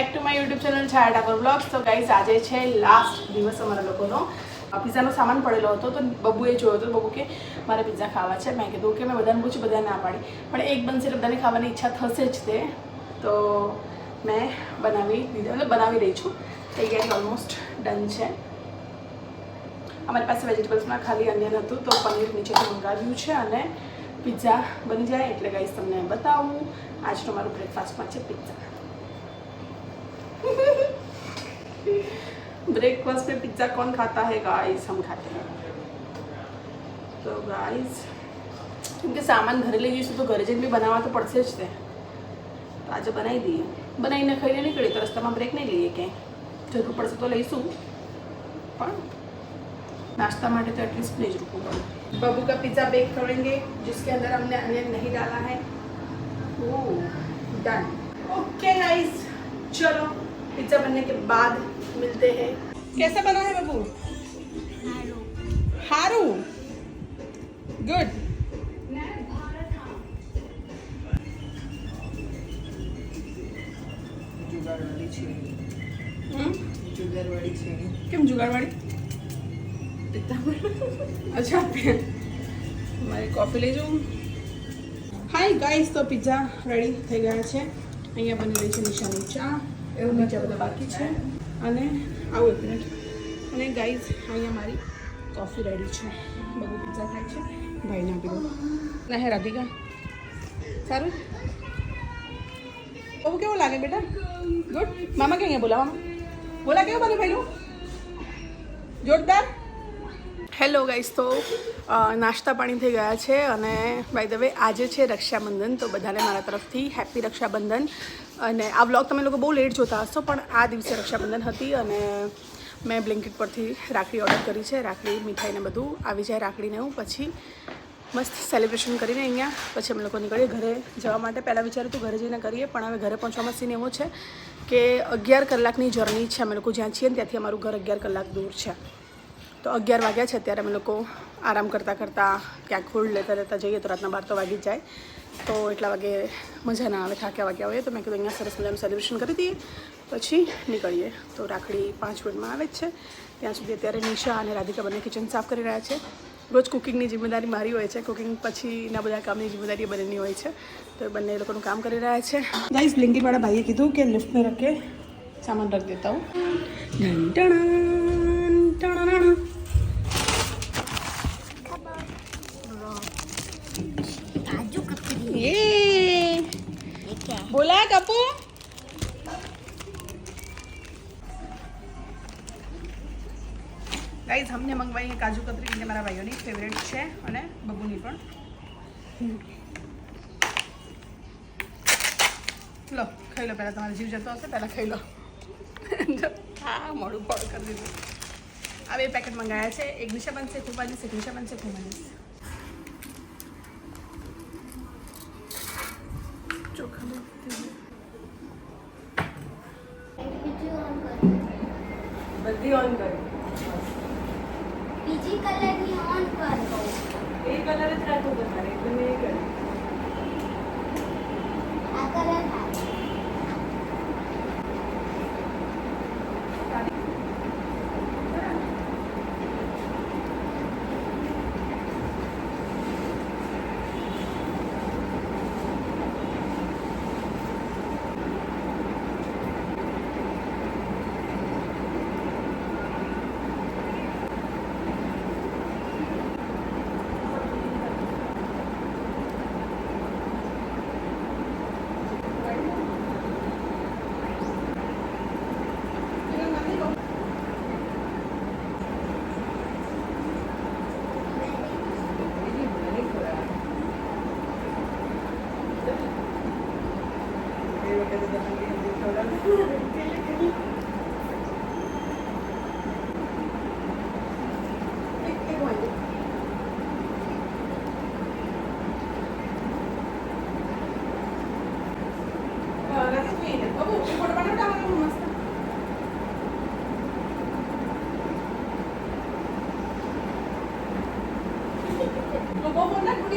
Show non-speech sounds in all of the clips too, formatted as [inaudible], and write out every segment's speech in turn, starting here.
Back to my YouTube channel Chhaya Dakor blogs તો guys આજે છે લાસ્ટ દિવસ અમારા લોકોનો. પિઝાનો સામાન પડેલો હતો તો બબુએ જોયો હતો બબુ કે મારે પિઝા ખાવા છે. મેં કીધું કે મેં બધાને પૂછ્યું બધાને ના પાડી. પણ એક બનશે એટલે બધાને ખાવાની ઈચ્છા થશે જ તે. તો મેં બનાવી દીધો એટલે બનાવી રહી છું. તૈયારી ઓલમોસ્ટ ડન છે. અમારી પાસે વેજીટેબલ્સમાં ખાલી અન્યન હતું તો પનીર નીચેથી મંગાવ્યું છે અને પિઝા બની જાય એટલે ગાઈસ તમને બતાવું. આજનો મારું બ્રેકફાસ્ટમાં છે પિઝા ब्रेकफास्ट में पिज्ज़ा कौन खाता है गाइस हम खाते हैं તો ગાઈસ કેમ કે સામાન ઘરે લઈ જઈશું તો ઘરે જઈને બી બનાવવા તો પડશે જ તે તો આજે બનાવી દઈએ બનાવીને ખાઈને નીકળીએ તો રસ્તામાં બ્રેક નહીં લઈએ ક્યાંય જરૂર પડશે તો લઈશું પણ नाश्ता માટે तो एटलीस्ट नहीं रुकूँ बबू का पिज़्ज़ा बेक करेंगे जिसके अंदर हमने अनियन नहीं डाला है ओह डन ओके गाइस चलो पिज़्ज़ा बनने के बाद मिलते हैं कैसा बना है बबू हारू गुड જુગારવાળી છે જુગારવાળી છે કેમ જુગાડવાળી અચ્છા મારી કોફી લઈ જાઉં હાય ગાઈસ તો પિઝા રેડી થઈ ગયા છે અહીંયા બની રહી છે નિશાની ચા એવું બીજા બધા બાકી છે. અને આવું એક મિનિટ અને ગાઈઝ અહીંયા મારી કોફી રેડી છે. બધું પિઝા થાય છે. ભાઈને આપી દઉં. ના હે, રાધિકા. સારું? બહુ કેવું લાગે બેટા? ગુડ. મામા કે અહીંયા બોલાવા બોલા, કેવું બધું ભાઈનું? જોરદાર. હેલો ગાઈસ તો નાસ્તા પાણી થઈ ગયા છે અને બાય ધ વે આજે છે રક્ષાબંધન, તો બધાને મારા તરફથી હેપી રક્ષાબંધન. અને આ બ્લોગ તમે લોકો બહુ લેટ જોતા હશો, પણ આ દિવસે રક્ષાબંધન હતી અને મેં બ્લિંકિટ પરથી રાખડી ઓર્ડર કરી છે, રાખડી મીઠાઈને બધું. આવી જાય રાખડીને એવું પછી મસ્ત સેલિબ્રેશન કરીને અહીંયા, પછી અમે લોકો નીકળીએ ઘરે જવા માટે. પહેલાં વિચાર્યું હતું ઘરે જઈને કરીએ, પણ હવે ઘરે પહોંચવામાં સીન એવો છે કે અગિયાર કલાકની જર્ની છે. અમે લોકો જ્યાં છીએ ને ત્યાંથી અમારું ઘર અગિયાર કલાક દૂર છે. તો અગિયાર વાગ્યા છે અત્યારે અમે લોકો આરામ કરતાં કરતાં ક્યાંક ફૂડ લેતા લેતા જઈએ, તો રાતના બાર તો વાગી જાય. તો એટલા વાગે મજા ના આવે, થાક્યા વાગ્યા હોય તો મેં કીધું અહીંયા સરસ મજાનું સેલિબ્રેશન કરી દઈએ, પછી નીકળીએ. તો રાખડી પાંચ મિનિટમાં આવે જ છે. ત્યાં સુધી અત્યારે નિશા અને રાધિકા બંને કિચન સાફ કરી રહ્યા છે. રોજ કુકિંગની જિમ્મેદારી મારી હોય છે કુકિંગ પછીના બધા કામની જિમ્મેદારી બંનેની હોય છે. તો એ બંને એ લોકોનું કામ કરી રહ્યા છે. ગાઈઝ બ્લિંકીવાળા ભાઈએ કીધું કે લિફ્ટને રખે, સામાન રખ દેતા હું. ટણા ટણા બોલા કપુ. ગાઈઝ અમને મંગવાઈ કાજુ કતરી એટલે મારા ભાઈઓની ફેવરેટ છે અને બબુની પણ. લો, ખાઈ લો, પહેલાં તમારે જીવ જતો હશે, પહેલાં ખાઈ લો. હા, મોડું ફળ કરી દીધું. આ બે પેકેટ મંગાયા છે, એક નિશા બનશે ખૂબ આજે નિશા બનશે ખૂબ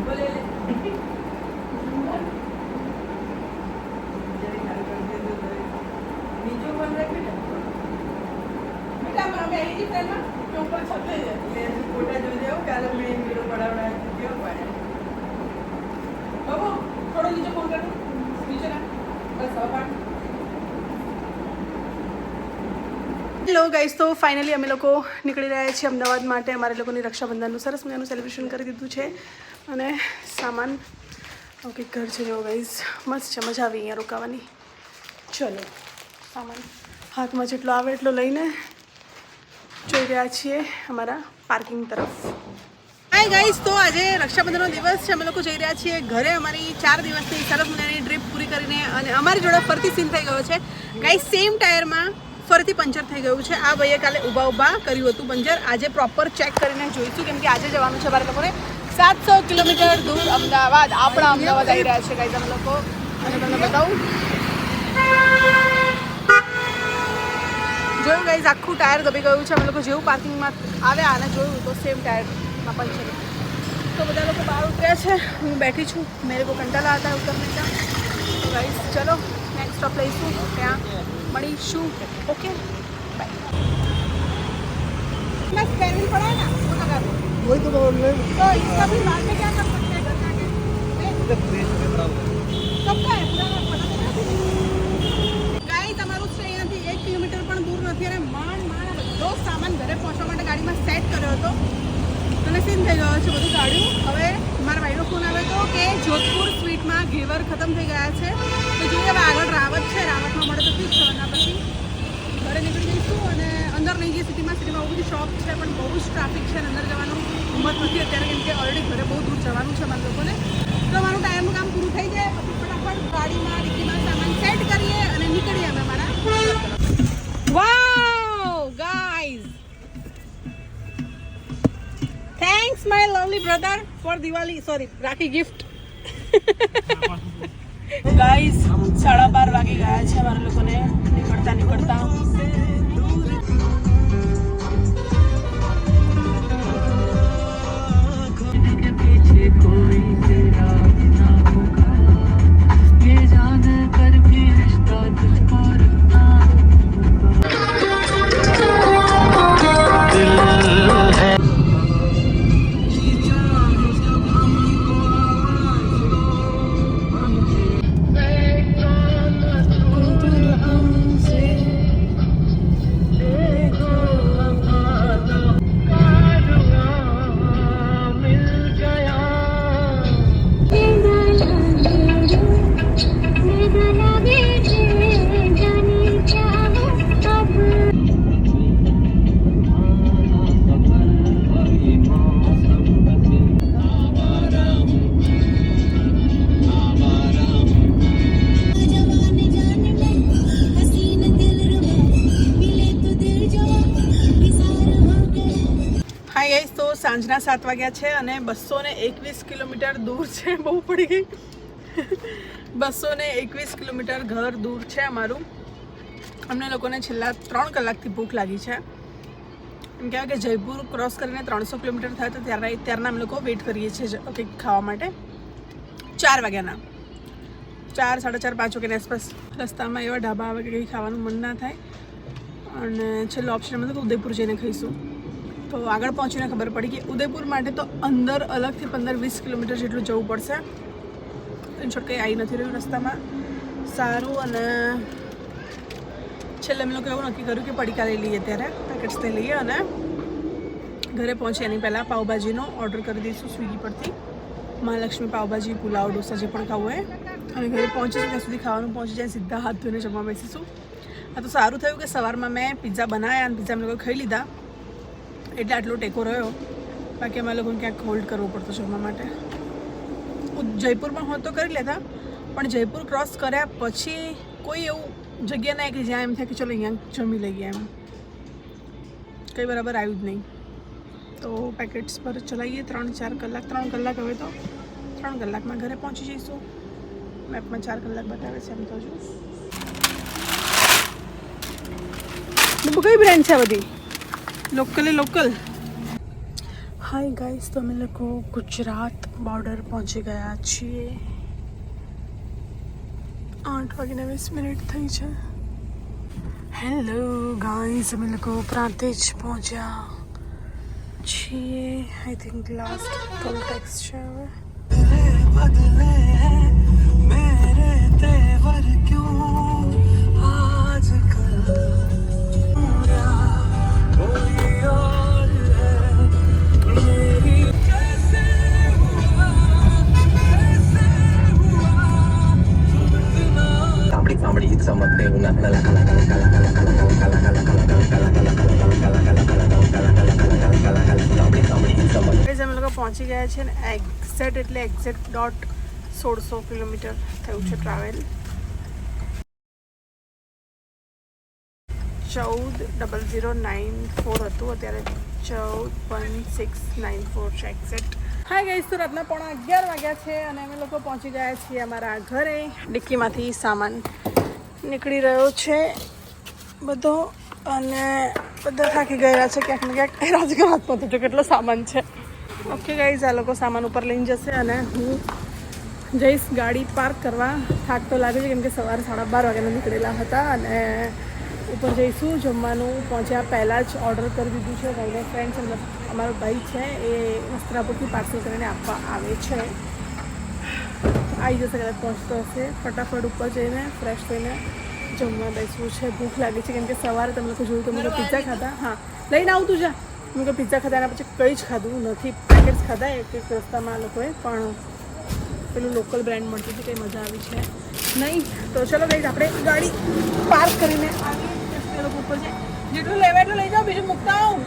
બોલે બંધ રાખી દે બેટા અમે આવી જઈએ ટ્રેનમાં કે ઉપર છતે જ મેં ફોટા જોઈ દેવું કાલે મેં વીડિયો પડાવડાવ્યો કેવો પાડે બાબુ થોડો નીચે ફોન કર નીચે ના બસ હવે પાડ હેલો ગાઈસ, તો ફાઇનલી અમે લોકો નીકળી રહ્યા છીએ અમદાવાદ માટે. અમારે લોકોની રક્ષાબંધનનું સરસ મજાનું સેલિબ્રેશન કરી દીધું છે. અને સામાન ઓકે ઘર છે જો ગાઈઝ મસ્ત છે, મજા આવી અહીંયા રોકાવાની. ચલો, સામાન હાથમાં જેટલો આવે એટલો લઈને જોઈ રહ્યા છીએ અમારા પાર્કિંગ તરફ. હાય ગાઈસ, તો આજે રક્ષાબંધનનો દિવસ છે. અમે લોકો જઈ રહ્યા છીએ ઘરે અમારી ચાર દિવસની સરસ મજાની ટ્રીપ પૂરી કરીને અને અમારી જોડે ફરતી સીન થઈ ગયો છે. ગાઈઝ સેમ ટાયરમાં ફરીથી પંચર થઈ ગયું છે. આ ભાઈએ કાલે ઊભા ઊભા કર્યું હતું પંચર. આજે પ્રોપર ચેક કરીને જોઈશું કેમ કે આજે જવાનું છે મારા લોકોને સાતસો કિલોમીટર દૂર અમદાવાદ. આપણા અમદાવાદ આવી રહ્યા છે ગાઈસ તમે લોકો. અને તમને બતાવું. જોયું ગાઈઝ આખું ટાયર દબી ગયું છે. અમે લોકો જેવું પાર્કિંગમાં આવ્યા અને જોયું તો સેમ ટાયરમાં પંચર તો બધા લોકો બહાર ઉતર્યા છે. હું બેઠી છું. મેરે લોકો કંટાળા હતા ઉતરને ત્યાં ગાઈઝ ચલો નેક્સ્ટ સ્ટોપ લઈશું. ત્યાં. મળીશું ઓકે તમારું છે અહીંયાથી એક કિલોમીટર પણ દૂર નથી. અને માંડ બધો સામાન ઘરે પહોંચવા માટે ગાડીમાં સેટ કર્યો હતો. અને સીન થઈ ગયો છે બધું ગાડ્યું હવે મારા ભાઈનો ફોન આવ્યો હતો કે જોધપુર સ્વીટમાં ઘેવર ખતમ થઈ ગયા છે. તો જોઈએ હવે આગળ રાવત છે, રાવતમાં મળે તો ઠીક છે એના પછી? ઘરે નીકળી જઈશું અને અંદર નહીં જઈએ સિટીમાં સિટીમાં બહુ બધી શોપ છે, પણ બહુ જ ટ્રાફિક છે અને અંદર જવાનું હિંમત નથી અત્યારે, કેમ કે ઓલરેડી બહુ દૂર જવાનું છે અમારા લોકોને. તો મારું ટાઈમનું કામ પૂરું થઈ જાય, પછી ફટાફટ ગાડીમાં, ડિક્કીમાં સામાન સેટ કરીએ અને નીકળીએ અમે અમારા wow guys thanks my lovely brother for Diwali sorry Rakhi gift [laughs] guys સાડા બાર વાગી ગયા છે અમારા લોકોને. નીકળતા નીકળતા. કોઈ તેરા સાંજના સાત વાગ્યા છે અને બસો ને એકવીસ કિલોમીટર દૂર છે. બહુ પડી ગઈ. બસો ને એકવીસ કિલોમીટર ઘર દૂર છે અમારું. અમને લોકોને છેલ્લા ત્રણ કલાકથી ભૂખ લાગી છે. એમ કહેવાય કે જયપુર ક્રોસ કરીને ત્રણસો કિલોમીટર થાય તો ત્યારે ત્યારના અમે લોકો વેઇટ કરીએ છીએ કંઈક ખાવા માટે. ચાર વાગ્યાના. ચાર, સાડા ચાર, પાંચ વાગ્યાની આસપાસ રસ્તામાં એવા ઢાબા આવે કે કંઈ ખાવાનું મન ના થાય. અને છેલ્લો ઓપ્શન અમે ઉદયપુર જઈને ખાઈશું. તો આગળ પહોંચીને ખબર પડી કે ઉદયપુર માટે તો અંદર અલગથી પંદર વીસ કિલોમીટર જેટલું જવું પડશે. ઇન કંઈ આવી નથી રહ્યું રસ્તામાં. સારું અને છેલ્લે અમે લોકો એવું નક્કી કર્યું કે પડીકા લઈ લઈએ ત્યારે પેકેટ્સ તે લઈએ અને ઘરે પહોંચી એની પહેલાં પાવભાજીનો ઓર્ડર કરી દઈશું સ્વિગી પરથી. મહાલક્ષ્મી પાવભાજી, પુલાવ, ઢોસા જે પણ ખાવું હોય. અને ઘરે પહોંચીશું ત્યાં સુધી ખાવાનું પહોંચી જાય, સીધા હાથ ધોઈને જમવા બેસીશું. આ તો સારું થયું કે સવારમાં મેં પિઝા બનાવ્યા અને પિઝા અમે લોકો ખાઈ લીધા. એટલે આટલો ટેકો રહ્યો. બાકી અમારે લોકોને ક્યાંક હોલ્ડ કરવું પડતું જમવા માટે. જયપુરમાં હોત તો કરી લેતા. પણ જયપુર ક્રોસ કર્યા પછી કોઈ એવું જગ્યા નહીં કે જ્યાં એમ થાય કે ચલો અહીંયા જમી લઈએ એમ. કંઈ બરાબર આવ્યું જ નહીં. તો પેકેટ્સ પર ચલાવીએ ત્રણ ચાર કલાક, ત્રણ કલાક હવે તો. ત્રણ કલાકમાં ઘરે પહોંચી જઈશું. મેપમાં ચાર કલાક બતાવે છે એમ તો જો કઈ બ્રાન્ડ છે लोकल है लोकल हाय गाइस तो हम लोग को गुजरात बॉर्डर पहुँची ગયા છીએ 8 વાગીને 20 મિનિટ થઈ છે હેલો ગાઈસ અમે લોકો પ્રાંતિજ પહોંચ્યા છીએ I think last call tax છે હવે બદલે મેરે તેવર ક્યું eat some of ગાઈઝ અમે લોકો પહોંચી ગયા છે ને એક્ઝેક્ટ એટલે એક્ઝેક્ટ ડોટ સોળસો કિલોમીટર થયું છે ટ્રાવેલ ચૌદ ડબલ ઝીરો નાઇન ફોર હતું અત્યારે ચૌદ વન સિક્સ નાઇન ફોર છે એક્ઝેક્ટ હા ગાઈઝ તો રાતના પોણા અગિયાર વાગ્યા છે અને અમે લોકો પહોંચી ગયા છીએ અમારા ઘરે ડિક્કીમાંથી સામાન નીકળી રહ્યો છે બધો અને બધા થાકી ગયેલા છે ક્યાંક ને ક્યાંક. રાજગર હાથમાં તો જો કેટલો સામાન છે. ઓકે ગાઈઝ આ લોકો સામાન ઉપર લઈને જશે અને હું જઈશ ગાડી પાર્ક કરવા. થાક તો લાગે છે કેમ કે સવારે સાડા બાર વાગ્યાના નીકળેલા હતા અને ઉપર જઈશું, જમવાનું પહોંચ્યા પહેલાં જ ઓર્ડર કરી દીધું છે. ભાઈને ફ્રેન્ડ્સ અમારો ભાઈ છે, એ વસ્ત્રાપુરથી પાર્સલ કરીને આપવા આવે છે. આવી જશે કદાચ પહોંચતો હશે. ફટાફટ ઉપર જઈને ફ્રેશ થઈને જમવા બેસવું છે. ભૂખ લાગી છે કેમ કે સવારે તમે લોકો જોયું તો મેં પિઝા ખાધા. હા. લઈને આવું તું જા. મેં કહું પિઝા ખાધા એના પછી કંઈ જ ખાધું નથી. પેકેટ્સ ખાધા એક એક રસ્તામાં લોકોએ પણ પેલું લોકલ બ્રાન્ડ મળતું હતું કંઈ મજા આવી છે નહીં. તો ચલો ગઈ આપણે ગાડી પાર્ક કરીને આવી લોકો ઉપર જાય જેટલું લેવા એટલું લઈ જાઓ બીજું મૂકતા આવું.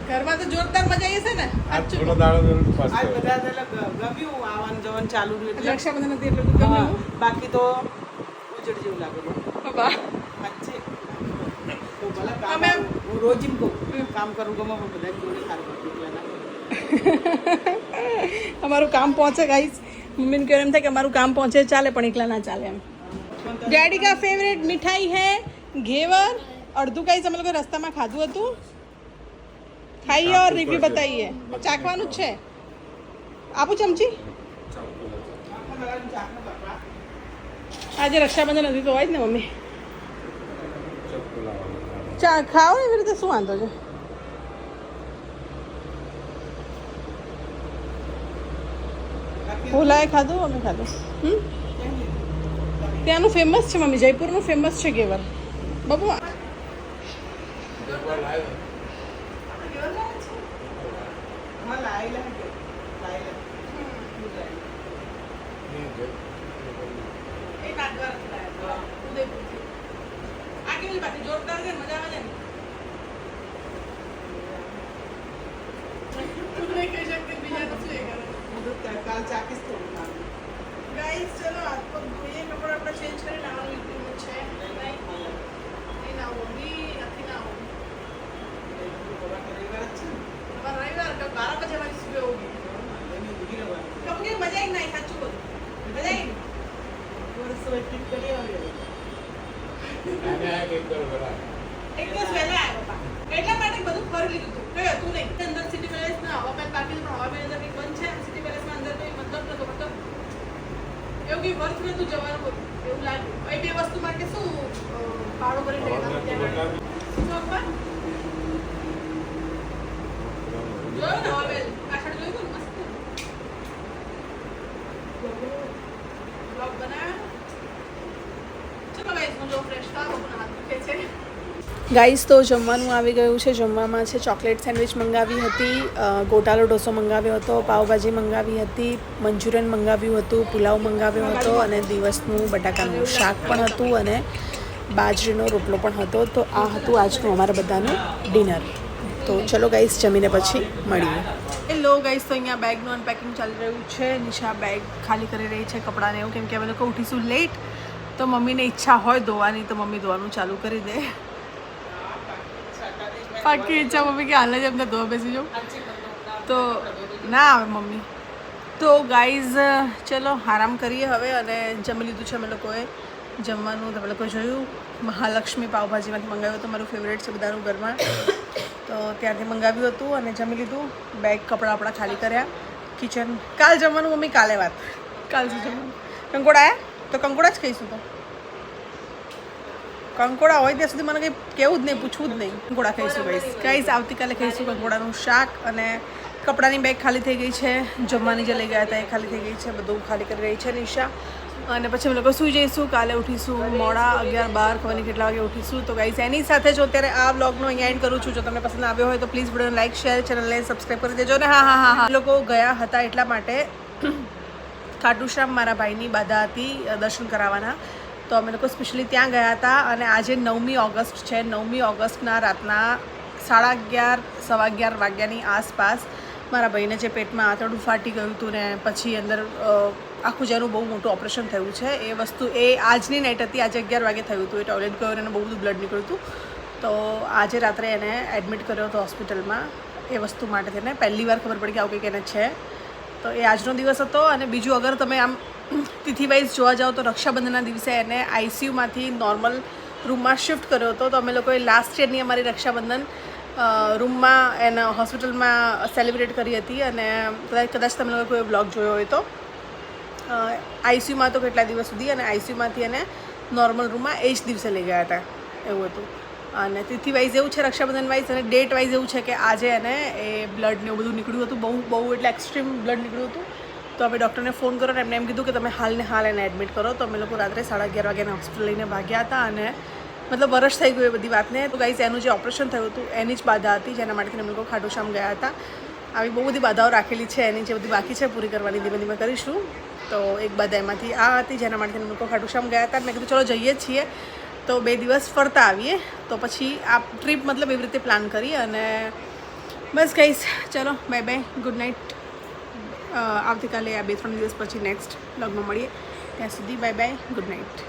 ઘરમાં તો જોરદાર મજા આવી છે ને? આજ બધા એટલે ગમ્યું આવવાનું જવાનું ચાલુ રહ્યું એટલે. રક્ષાબંધન હતી એટલે બધું ગમ્યું? બાકી તો ઉજળ જેવું લાગેલું પપ્પા સાચે. તો ભલે કામ કરું. હું રોજ એમ કહું કામ કરું ગમે પણ બધા જોડે સારું અમારું કામ પહોંચે ગાઈસ મમ્મીને કહ્યું એમ થાય કે અમારું કામ પહોંચે ચાલે પણ એકલા ના ચાલે એમ. ડેડી કા ફેવરેટ મીઠાઈ હે? ઘેવર? અડધું ગાઈસ અમે લોકો રસ્તામાં ખાધું હતું. ખાઈએ ઓર રિવ્યુ બતાવીએ. ચાખવાનું જ છે. આપું ચમચી. આજે રક્ષાબંધન હતી તો હોય જ ને મમ્મી. ચા ખાઓ એવી રીતે શું વાંધો છે? ઓલાએ ખાધું, અમે ખાધું. હમ? ત્યાંનું ફેમસ છે મમ્મી, જયપુરનું ફેમસ છે ઘેવર. બાબુ गाइस चलो आपको ये कपड़ा अपना चेंज करें ना बिल्कुल मुझे नहीं ना होगी अभी ना होगी हमारा रविवार का बारह बजे वाली सुबह होगी कब के मजा ही नहीं सच बोल मजा ही वर्ष वेटिंग करिए और एक तो એ બે વસ્તુ માટે શું ભાડું ભરી જોયું ને? ગાઈસ, તો જમવાનું આવી ગયું છે. જમવામાં છે ચોકલેટ સેન્ડવિચ મંગાવી હતી ગોટાલો ઢોસો મંગાવ્યો હતો પાવભાજી મંગાવી હતી, મંચુરિયન મંગાવ્યું હતું, પુલાવ મંગાવ્યો હતો અને દિવસનું બટાકાનું શાક પણ હતું અને બાજરીનો રોટલો પણ હતો. તો આ હતું આજનું અમારા બધાનું ડિનર. તો ચલો ગાઈસ, જમીને પછી મળીએ. એ હેલો ગાઈસ, તો અહીંયા બેગનું અનપેકિંગ ચાલી રહ્યું છે. નિશા બેગ ખાલી કરી રહી છે કપડાને એવું, કેમ કે અમે લોકો ઉઠીશું લેટ તો મમ્મીને ઈચ્છા હોય ધોવાની, તો મમ્મી ધોવાનું ચાલુ કરી દે. પાકી ઈચ્છા મમ્મી કે હાલે જ એમને ધોવા બેસી જાઉં તો ના આવે મમ્મી તો ગાઈઝ ચલો આરામ કરીએ હવે અને જમી લીધું છે અમે લોકોએ જમવાનું તમે લોકોએ જોયું મહાલક્ષ્મી પાવભાજીમાંથી મંગાવ્યું હતું મારું ફેવરેટ છે બધાનું ઘરમાં. તો ત્યાંથી મંગાવ્યું હતું અને જમી લીધું બેગ કપડાં આપણા ખાલી કર્યા. કિચન કાલ જમવાનું મમ્મી કાલે વાત. કાલ શું જમવાનું. કંકોડા આવ્યા તો કંકોડા જ કહીશું તો. કંકોડા હોય ત્યાં સુધી મને કંઈ કેવું જ નહીં, પૂછવું જ નહીં. કંકોડા ખાઈશું ગાઈસ ગાઈસ આવતીકાલે ખાઈશું કંકોડાનું શાક અને કપડાની બેગ ખાલી થઈ ગઈ છે. જમવાની જે લઈ ગયા હતા એ ખાલી થઈ ગઈ છે. બધું ખાલી કરી રહી છે નિશા. અને પછી અમે લોકો સૂઈ જઈશું. કાલે ઉઠીશું મોડા અગિયાર બાર, ખબર નહીં કેટલા વાગે ઉઠીશું. તો ગાઈઝ એની સાથે જો અત્યારે આ બ્લોગનો અહીંયા એન્ડ કરું છું. જો તમને પસંદ આવ્યો હોય તો પ્લીઝ વિડીયોને લાઈક શેર ચેનલને સબસ્ક્રાઈબ કરી દેજો. ને હા હા હા હા. લોકો ગયા હતા એટલા માટે [clears throat] ખાટુ શ્યામ મારા ભાઈની બાધા હતી દર્શન કરાવવાના. તો અમે લોકો સ્પેશિયલી ત્યાં ગયા હતા અને આજે નવમી ઓગસ્ટ છે. નવમી ઓગસ્ટના રાતના સાડા અગિયાર, સવા અગિયાર વાગ્યાની આસપાસ મારા ભાઈને જે પેટમાં આંતરડું ફાટી ગયું હતું ને પછી અંદર આખું જેનું બહુ મોટું ઓપરેશન થયું છે. એ વસ્તુ એ આજની નાઇટ હતી. આજે અગિયાર વાગે થયું હતું. એ ટોયલેટ ગયો અને બહુ બધું બ્લડ નીકળ્યું હતું. તો આજે રાત્રે એને એડમિટ કર્યો હતો હોસ્પિટલમાં એ વસ્તુ માટે થઈને પહેલી વાર ખબર પડી કે આવું કંઈક એને છે. તો એ આજનો દિવસ હતો અને બીજું અગર તમે આમ તિથિ વાઇઝ જોવા જાઓ તો રક્ષાબંધનના દિવસે એને આઈસીયુમાંથી નોર્મલ રૂમમાં શિફ્ટ કર્યો હતો. તો અમે લોકોએ લાસ્ટ યરની અમારી રક્ષાબંધન રૂમમાં એના હોસ્પિટલમાં સેલિબ્રેટ કરી હતી અને કદાચ કદાચ તમે લોકોએ કોઈ બ્લોગ જોયો હોય તો. આઈસીયુમાં તો કેટલા દિવસ સુધી અને આઈસીયુમાંથી એને નોર્મલ રૂમમાં એ જ દિવસે લઈ ગયા હતા. એવું હતું. અને તિથિ વાઇઝ એવું છે રક્ષાબંધન વાઇઝ અને ડેટ વાઇઝ એવું છે કે આજે એને એ બ્લડ ને એવું બધું નીકળ્યું હતું. બહુ બહુ એટલે એક્સ્ટ્રીમ બ્લડ નીકળ્યું હતું. તો અમે ડૉક્ટરને ફોન કર્યો ને એમને એમ કીધું કે તમે હાલ ને હાલ એને એડમિટ કરો. તો અમે લોકો રાત્રે સાડા અગિયાર વાગ્યાને હોસ્પિટલ લઈને ભાગ્યા હતા અને મતલબ વરસ થઈ ગયું એ બધી વાતને. તો ગાઈઝ એનું જે ઓપરેશન થયું હતું, એની જ બાધા હતી, જેના માટે અમે લોકો ખાટુશ્યામ ગયા હતા. આવી બહુ બધી બાધાઓ રાખેલી છે, એની જે બધી બાકી છે, પૂરી કરવાની ધીમે ધીમે કરીશું. તો એક બાધા એમાંથી આ હતી, જેના માટે અમે લોકો ખાટુશ્યામ ગયા હતા. મેં કીધું, ચલો, જઈએ છીએ. તો બે દિવસ ફરતા આવીએ. તો પછી આ ટ્રીપ મતલબ એવી રીતે પ્લાન કરી અને બસ કહીશ ચલો બાય બાય ગુડ નાઇટ આવતીકાલે આ બે ત્રણ દિવસ પછી નેક્સ્ટ લગ્ન મળીએ. ત્યાં સુધી બાય બાય ગુડ નાઇટ